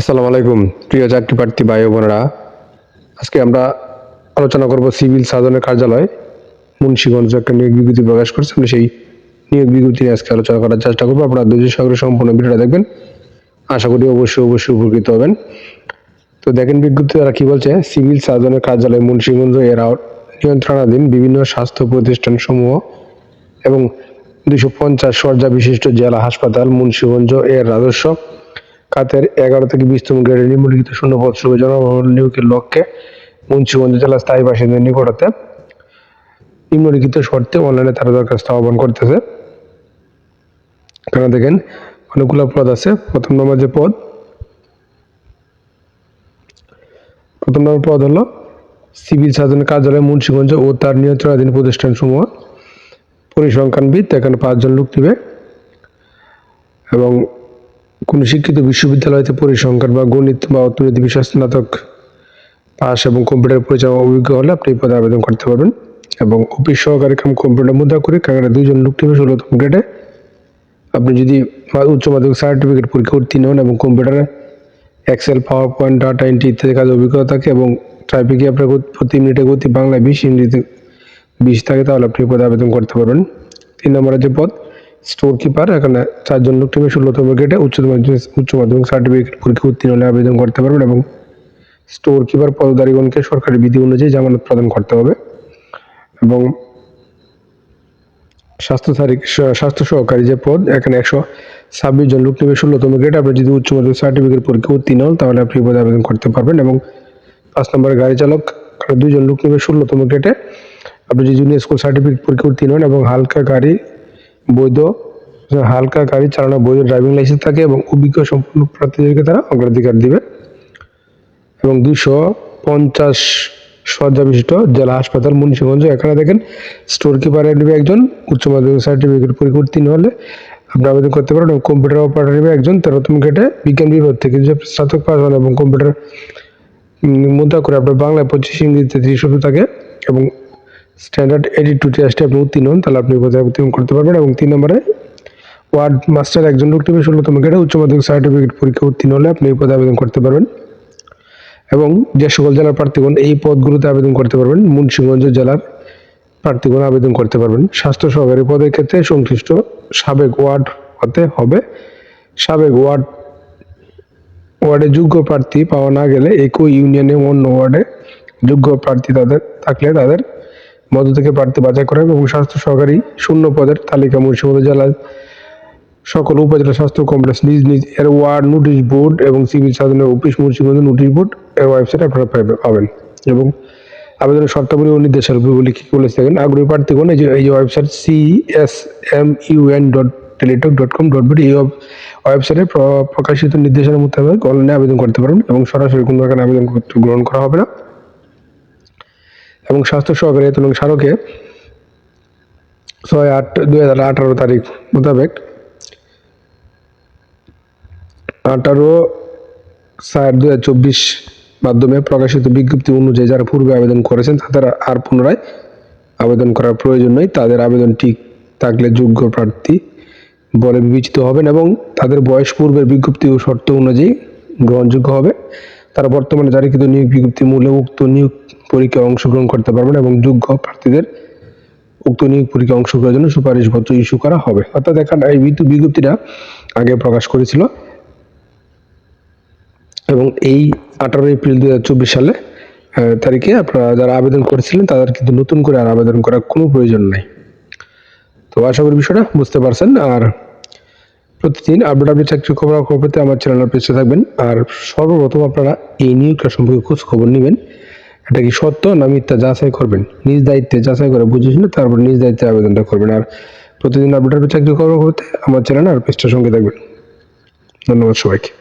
আসসালামু আলাইকুম, প্রিয় চাকরি প্রার্থী ভাই বোনেরা। আজকে আমরা আলোচনা করব সিভিল সার্জনের কার্যালয়, মুন্সীগঞ্জ একটা নিয়োগ বিজ্ঞপ্তি প্রকাশ করছে। আমরা সেই নিয়োগ বিজ্ঞপ্তি নিয়ে আজকে আলোচনা করার চেষ্টা করব। আপনারা ধৈর্য সহকারে সম্পূর্ণ ভিডিওটা দেখবেন। আশা করি অবশ্যই অবশ্যই উপকৃত হবেন। তো দেখেন বিজ্ঞপ্তি তারা কি বলছে, সিভিল সার্জনের কার্যালয় মুন্সীগঞ্জ এর নিয়ন্ত্রণাধীন বিভিন্ন স্বাস্থ্য প্রতিষ্ঠান সমূহ এবং দুশো পঞ্চাশ শয্যা বিশিষ্ট জেলা হাসপাতাল মুন্সীগঞ্জ এর রাজস্ব খাতের এগারো থেকে বিশতম গ্রেডে নিম্নলিখিত শূন্য পদ শুরু জনবল নিয়োগের লক্ষ্যে মুন্সিগঞ্জ জেলা স্থায়ী বাসিন্দাদের নিকটতে নিম্নলিখিত শর্তে অনলাইনে তারা দরখাস্ত আহ্বান করতেছে। এখানে দেখেন অনেকগুলো পদ আছে, প্রথম নম্বর যে পদ, প্রথম নম্বর পদ হলো সিভিল সার্জনের কার্যালয় মুন্সিগঞ্জ ও তার নিয়ন্ত্রণাধীন প্রতিষ্ঠান সমূহ পরিসংখ্যানবিদ, এখানে পাঁচজন লোক দিবে এবং কোনো শিক্ষিত বিশ্ববিদ্যালয়তে পরিসংখ্যান বা গণিত বা অর্থনীতি বিষয় স্নাতক পাস এবং কম্পিউটার পরিচালনা অভিজ্ঞ হলে আপনি এই পদে আবেদন করতে পারবেন এবং অফিস সহকারী কাম কম্পিউটার মুদ্রা করে কারণ দুইজন লোক টিমে ষোলোতম গ্রেডে আপনি যদি উচ্চ মাধ্যমিক সার্টিফিকেট পরীক্ষা উত্তীর্ণ হন এবং কম্পিউটারে excel power point data entry ইত্যাদি কাজে অভিজ্ঞতা থাকে এবং ট্রাফিকে আপনার প্রতি মিনিটে গতি বাংলায় বিশ ইংরেজিতে বিশ থাকে, তাহলে আপনি এই পদে আবেদন করতে পারবেন। তিন নম্বরে যে পদ স্টোর কিপার এখানে চারজন লোক টিমে ষোলোতম গ্রেডে উচ্চ মাধ্যমিক উচ্চ মাধ্যমিক সার্টিফিকেট পরীক্ষা উত্তীর্ণ হলে আবেদন করতে পারবেন এবং স্টোর কিপার পদধারীগণকে সরকারি বিধি অনুযায়ী জামানত প্রদান করতে হবে এবং স্বাস্থ্য তারিখ স্বাস্থ্য সহকারী যে পদ, এখানে একশো ছাব্বিশ জন লোক নেবে ষোলোতম গ্রেড আপনি যদি উচ্চ মাধ্যমিক সার্টিফিকেট পরীক্ষা উত্তীর্ণ হন, তাহলে আপনি পদে আবেদন করতে পারবেন এবং পাঁচ নম্বরে গাড়ি চালক দুইজন লোক নেবে ষোলোতম গ্রেডে আপনি যদি জুনিয়র স্কুল সার্টিফিকেট পরীক্ষা উত্তীর্ণ হন এবং হালকা গাড়ি বৈধ। হালকা গাড়ি চালানোর বৈধ ড্রাইভিং লাইসেন্স থাকে এবং অভিজ্ঞ সম্পূর্ণ প্রার্থীদেরকে তারা অগ্রাধিকার দিবে। এবং দুশো পঞ্চাশ শয্যা বিশিষ্ট জেলা হাসপাতাল মুন্সিগঞ্জ, এখানে দেখেন স্টোর কিপারের নেবে একজন, উচ্চ মাধ্যমিক সার্টিফিকেট পরীক্ষা উত্তীর্ণ হলে আপনি আবেদন করতে পারেন এবং কম্পিউটার অপারেটর নেবে একজন, তেরোতম গেটে বিজ্ঞান বিভাগ থেকে। যে স্নাতক পাস হন এবং কম্পিউটার মুদ্রা করে আপনার বাংলায় পঁচিশ ইংরেজিতে ত্রিশ শব্দ থাকে এবং স্ট্যান্ডার্ড এডিট টু টেস্টে আপনি উত্তীর্ণ হন তাহলে আপনি পদে আবেদন করতে পারবেন এবং তিন নম্বরে ওয়ার্ড মাস্টার একজন লোক নেবে ষোলোতম উচ্চ মাধ্যমিক সার্টিফিকেট পরীক্ষা উত্তীর্ণ হলে আপনি এই পদে আবেদন করতে পারবেন। এবং যে সকল জেলার প্রার্থীগণ এই পদগুলোতে আবেদন করতে পারবেন, মুন্সিগঞ্জ জেলার প্রার্থীগণ আবেদন করতে পারবেন। স্বাস্থ্য সহকারী পদের ক্ষেত্রে সংশ্লিষ্ট সাবেক ওয়ার্ড হতে হবে। সাবেক ওয়ার্ড, ওয়ার্ডে যোগ্য প্রার্থী পাওয়া না গেলে একই ইউনিয়নে অন্য ওয়ার্ডে যোগ্য প্রার্থী তাদের থাকলে তাদের মধ্য থেকে প্রার্থী বাছাই করা এবং স্বাস্থ্য সহকারী শূন্য পদের তালিকা মুন্সিগঞ্জ জেলার সকল উপজেলা স্বাস্থ্য কমপ্লেক্স নিজ নিজ এর ওয়ার্ড নোটিশ বোর্ড এবং সিভিল সার্জনের অফিস মুন্সিগঞ্জ নোটিশ বোর্ড এর ওয়েবসাইটে আপনারা পাবে- পাবেন। এবং আবেদনের শর্তাবলী ও নির্দেশাবলী কী বলেছে থাকেন আগ্রহী প্রার্থীগণ, এই যে, এই website C S M UN dot Teletalk dot com dot BD এই ওয়েবসাইটে প্র- প্রকাশিত নির্দেশনা মোতাবেক অনলাইনে আবেদন করতে পারেন এবং সরাসরি কোনো এখানে আবেদন গ্রহণ করা হবে না। এবং স্বাস্থ্য সহকারী এবং স্মারকে ছয় আট দুই হাজার আঠারো তারিখ মোতাবেক আঠারো চার দুই হাজার চব্বিশ মাধ্যমে প্রকাশিত বিজ্ঞপ্তি অনুযায়ী যারা পূর্বে আবেদন করেছেন তাদের আর পুনরায় আবেদন করার প্রয়োজন নেই। তাদের আবেদন ঠিক থাকলে যোগ্য প্রার্থী বলে বিবেচিত হবেন এবং তাদের বয়স পূর্বের বিজ্ঞপ্তি ও শর্ত অনুযায়ী গ্রহণযোগ্য হবে। তারা বর্তমানে জারিকৃত নিয়োগ বিজ্ঞপ্তি মূল্যে উক্ত নিয়োগ পরীক্ষায় অংশগ্রহণ করতে পারবেন এবং যোগ্য প্রার্থীদের উক্ত নিয়োগ পরীক্ষায় অংশগ্রহণের জন্য সুপারিশপত্র ইস্যু করা হবে। অর্থাৎ এখানে এই বিদ্যুৎ বিজ্ঞপ্তিটা আগে প্রকাশ করেছিল এবং এই আঠারো এপ্রিল দু হাজার চব্বিশ সালে তারিখে আপনারা যারা আবেদন করেছিলেন তাদের কিন্তু নতুন করে আর আবেদন করার কোনো প্রয়োজন নাই। তো আশা করি বিষয়টা বুঝতে পারছেন। আর প্রতিদিন আপডেট আপডেট চাকরি খবর খবর পেতে আমার চ্যানেলের পেছনে থাকবেন। আর সর্বপ্রথম আপনারা এই নিয়োগটা সম্পর্কে খোঁজ খবর নেবেন। এটা কি সত্য না মিথ্যা যাচাই করবেন? নিজ দায়িত্বে যাচাই করে বুঝে শুনে তারপর নিজ দায়িত্বে আবেদনটা করবেন। আর প্রতিদিন আপডেট চাকরি কর্ম করতে আমার চ্যানেল আর পেজটার সঙ্গে থাকবেন। ধন্যবাদ সবাইকে।